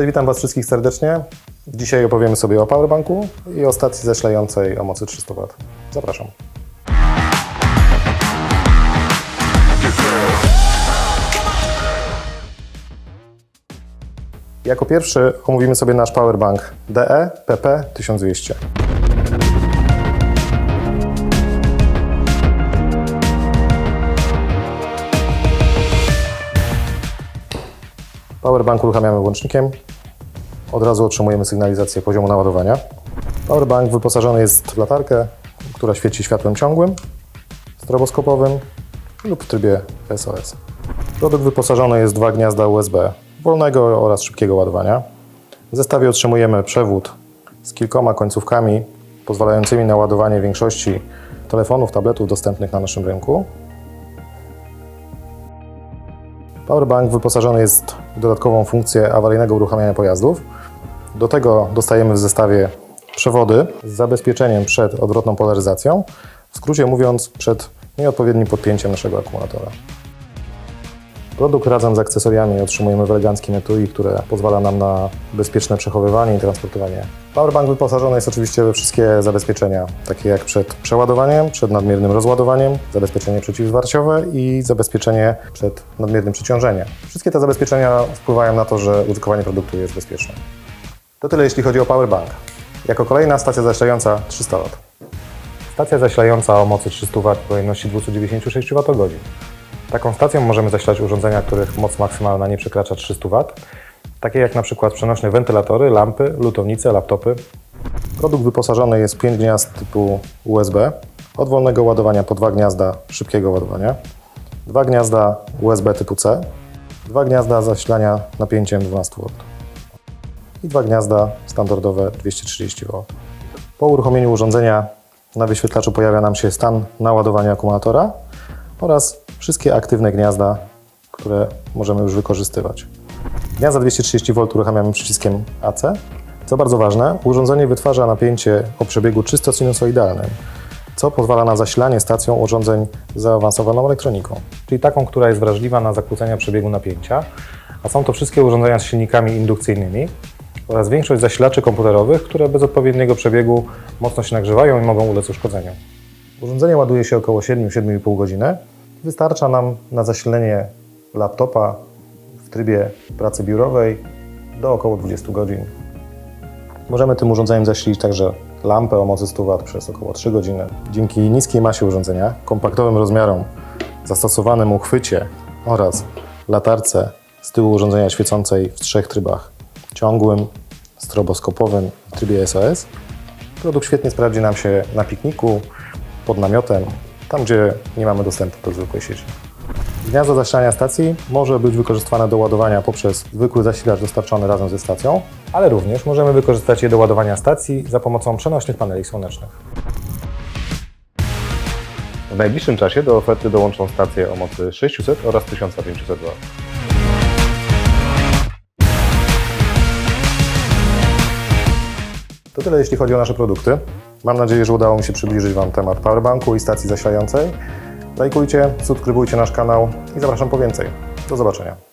Cześć, witam Was wszystkich serdecznie. Dzisiaj opowiemy sobie o powerbanku i o stacji zasilającej o mocy 300 W. Zapraszam. Jako pierwszy omówimy sobie nasz powerbank DE PP 1200. Powerbank uruchamiamy łącznikiem. Od razu otrzymujemy sygnalizację poziomu naładowania. Powerbank wyposażony jest w latarkę, która świeci światłem ciągłym, stroboskopowym lub w trybie SOS. Produkt wyposażony jest w dwa gniazda USB wolnego oraz szybkiego ładowania. W zestawie otrzymujemy przewód z kilkoma końcówkami pozwalającymi na ładowanie większości telefonów, tabletów dostępnych na naszym rynku. Powerbank wyposażony jest w dodatkową funkcję awaryjnego uruchamiania pojazdów. Do tego dostajemy w zestawie przewody z zabezpieczeniem przed odwrotną polaryzacją, w skrócie mówiąc przed nieodpowiednim podpięciem naszego akumulatora. Produkt razem z akcesoriami otrzymujemy w eleganckim etui, które pozwala nam na bezpieczne przechowywanie i transportowanie. Powerbank wyposażony jest oczywiście we wszystkie zabezpieczenia, takie jak przed przeładowaniem, przed nadmiernym rozładowaniem, zabezpieczenie przeciwzwarciowe i zabezpieczenie przed nadmiernym przeciążeniem. Wszystkie te zabezpieczenia wpływają na to, że użytkowanie produktu jest bezpieczne. To tyle jeśli chodzi o powerbank. Jako kolejna stacja zasilająca 300 W. Stacja zasilająca o mocy 300 W pojemności 296 Wh. Taką stacją możemy zasilać urządzenia, których moc maksymalna nie przekracza 300 W, takie jak na przykład przenośne wentylatory, lampy, lutownice, laptopy. Produkt wyposażony jest w 5 gniazd typu USB, od wolnego ładowania po dwa gniazda szybkiego ładowania, dwa gniazda USB typu C, dwa gniazda zasilania napięciem 12 V i dwa gniazda standardowe 230 V. Po uruchomieniu urządzenia na wyświetlaczu pojawia nam się stan naładowania akumulatora oraz wszystkie aktywne gniazda, które możemy już wykorzystywać. Gniazda 230 V uruchamiamy przyciskiem AC. Co bardzo ważne, urządzenie wytwarza napięcie o przebiegu czysto sinusoidalnym, co pozwala na zasilanie stacją urządzeń z zaawansowaną elektroniką, czyli taką, która jest wrażliwa na zakłócenia przebiegu napięcia, a są to wszystkie urządzenia z silnikami indukcyjnymi oraz większość zasilaczy komputerowych, które bez odpowiedniego przebiegu mocno się nagrzewają i mogą ulec uszkodzeniu. Urządzenie ładuje się około 7-7,5 godziny. Wystarcza nam na zasilenie laptopa w trybie pracy biurowej do około 20 godzin. Możemy tym urządzeniem zasilić także lampę o mocy 100 W przez około 3 godziny. Dzięki niskiej masie urządzenia, kompaktowym rozmiarom, zastosowanym uchwycie oraz latarce z tyłu urządzenia świecącej w trzech trybach ciągłym, stroboskopowym w trybie SOS, produkt świetnie sprawdzi nam się na pikniku, pod namiotem, tam gdzie nie mamy dostępu do zwykłej sieci. Gniazdo zasilania stacji może być wykorzystywane do ładowania poprzez zwykły zasilacz dostarczony razem ze stacją, ale również możemy wykorzystać je do ładowania stacji za pomocą przenośnych paneli słonecznych. W najbliższym czasie do oferty dołączą stacje o mocy 600 oraz 1500 W. To tyle jeśli chodzi o nasze produkty. Mam nadzieję, że udało mi się przybliżyć Wam temat powerbanku i stacji zasilającej. Lajkujcie, subskrybujcie nasz kanał i zapraszam po więcej. Do zobaczenia.